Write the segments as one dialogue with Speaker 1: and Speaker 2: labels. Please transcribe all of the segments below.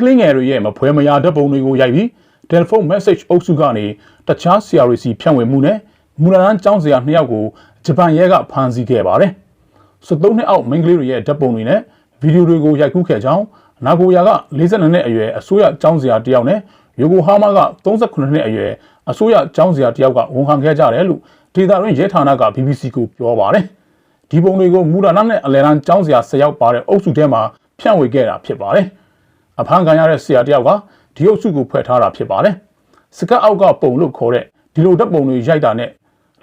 Speaker 1: ကလေးငယ်တွေရဲ့မဖွဲမရာဓာတ်ပုံတွေကိုရိုက်ပြီးတယ်လီဖုန်း message အုပ်စုကနေတခြားဆရာတွေစီဖြန့်ဝေမှုနဲ့မူလတန်းကျောင်းဆရာနှစ်ယောက်ကိုဂျပန်ရဲကဖမ်းဆီးခဲ့ပါတယ်။73နှစ်အောက်မိန်းကလေးတွေရဲ့ဓာတ်ပုံတွေနဲ့ဗီဒီယိုတွေကိုရိုက်ကူးခဲ့ကြောင်းနာဂိုယာက42နှစ်အရွယ်အစိုးရကျောင်းဆရာတစ်ယောက်နဲ့ယိုကိုဟာမာက38နှစ်အရွယ်အစိုးရကျောင်းဆရာတစ်ယောက်ကဝန်ခံခဲ့ကြတယ်လို့ဒေတာရင်းရဲဌာနက BBC ကိုပြောပါတယ်။ဒီပုံတွေကိုမူလတန်းနဲ့အလယ်တန်းကျောင်းဆရာ10ယောက်ပါတဲ့အုပ်စုထဲမှာဖြန့်ဝေခဲ့တာဖြစ်ပါတယ်။ အဖမ်းခံရတဲ့ဆရာတယောက်ကဒီအုပ်စုကိုဖွဲ့ထားတာဖြစ်ပါတယ်။စကတ်အောက်ကပုံလို့ခေါ်တဲ့ဒီလိုဓာတ်ပုံတွေရိုက်တာနဲ့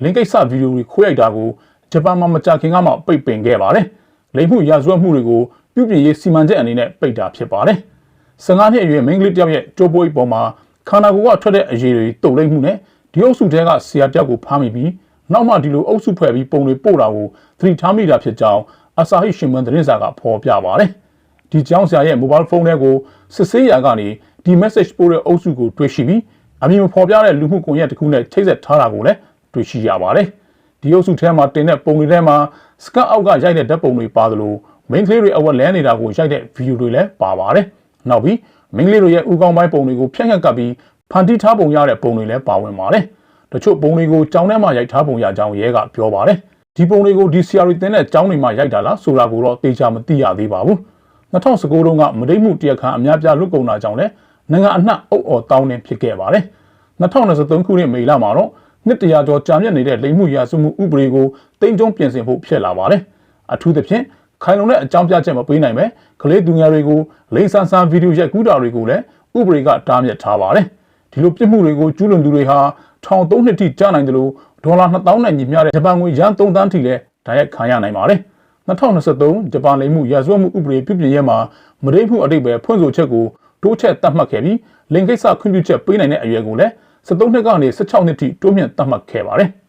Speaker 1: လင်းကိစ္စဗီဒီယိုတွေခိုးရိုက်တာကိုဂျပန်မှာမကြာခင်ကမှပိတ်ပင်ခဲ့ပါတယ်။လိမ်မှုရာဇဝတ်မှုတွေကိုပြုပြင်ရေးစီမံချက်အနေနဲ့ပိတ်တာဖြစ်ပါတယ်။15နှစ်အရွယ်မိန်းကလေးတယောက်ရဲ့ကြိုးပွေးပေါ်မှာခန္ဓာကိုယ်ကထွက်တဲ့အရည်တွေတုပ်လိမ့်မှုနဲ့ဒီအုပ်စုတဲကဆရာတယောက်ကိုဖမ်းမိပြီးနောက်မှဒီလိုအုပ်စုဖွဲ့ပြီးပုံတွေပို့တာကိုသတိထားမိတာဖြစ်ကြောင်းအစာဟိရှင်မန်သတင်းစာကဖော်ပြပါတယ်။ ဒီကျောင်းဆရာရဲ့ mobile phone တွေကိုစစ်ဆေးရာကနေဒီ message ပို့တဲ့အုပ်စုကိုတွေ့ရှိပြီးအမည်မဖော်ပြတဲ့လူမှုကွန်ရက်တစ်ခုနဲ့ချိတ်ဆက်ထားတာကိုလည်းတွေ့ရှိရပါတယ်။ဒီအုပ်စုထဲမှာတင်တဲ့ပုံတွေထဲမှာစကတ်အောက်ကရိုက်တဲ့ဓာတ်ပုံတွေပါသလို main ကလေးတွေအဝတ်လဲနေတာကိုရိုက်တဲ့ဗီဒီယိုတွေလည်းပါပါတယ်။နောက်ပြီး main ကလေးတွေရဲ့ဥကောင်းပိုင်းပုံတွေကိုဖြန့်ခက်ကပ်ပြီးဖန်တီးထားပုံရတဲ့ပုံတွေလည်းပါဝင်ပါတယ်။တချို့ပုံတွေကိုကြောင်းထဲမှာရိုက်ထားပုံရကြောင်းရဲကပြောပါတယ်။ဒီပုံတွေကိုဒီ CRI တင်တဲ့ကြောင်းတွေမှာရိုက်တာလားဆိုတာကိုတော့သေချာမသိရသေးပါဘူး။ 2019တုန်းကမဒိတ်မှုတရားခံအများပြားလွတ်ကုန်တာကြောင့်လည်းနိုင်ငံအနှံ့အုပ်အော်တောင်းနေဖြစ်ခဲ့ပါတယ်။2023ခုနှစ်မေလမှာတော့နှစ်တရာကျော်ကြာမြင့်နေတဲ့လိမ်မှုရာစုမှုဥပဒေကိုတင်ကြုံပြင်ဆင်ဖို့ဖြစ်လာပါတယ်။အထူးသဖြင့်ခိုင်လုံတဲ့အကြောင်းပြချက်မပေးနိုင်ပဲကလေးသူငယ်တွေကိုလိမ်ဆန်ဆန်ဗီဒီယိုရိုက်ကူးတာတွေကိုလည်းဥပဒေကတားမြစ်ထားပါတယ်။ဒီလိုပြစ်မှုတွေကိုကျူးလွန်သူတွေဟာထောင်၃နှစ်ထိကြာနိုင်တယ်လို့ဒေါ်လာ2000နဲ့ညီမျှတဲ့ဂျပန်ငွေရန်3သန်းထိလည်းတိုက်ရိုက်ခံရနိုင်ပါတယ်။ 2023ဂျပန်လိမ်မှုရာဇဝတ်မှုဥပဒေပြုပြင်ရဲမှာမဒိတ်မှုအတိတ်ပဲဖွင့်ဆိုချက်ကိုတိုးချက်တတ်မှတ်ခဲ့ပြီးလင်ကိစ္စခွင့်ပြုချက်ပေးနိုင်တဲ့အရွယ်ကိုလည်း73နှစ်ကနေ16နှစ်ထိတိုးမြင့်တတ်မှတ်ခဲ့ပါတယ်။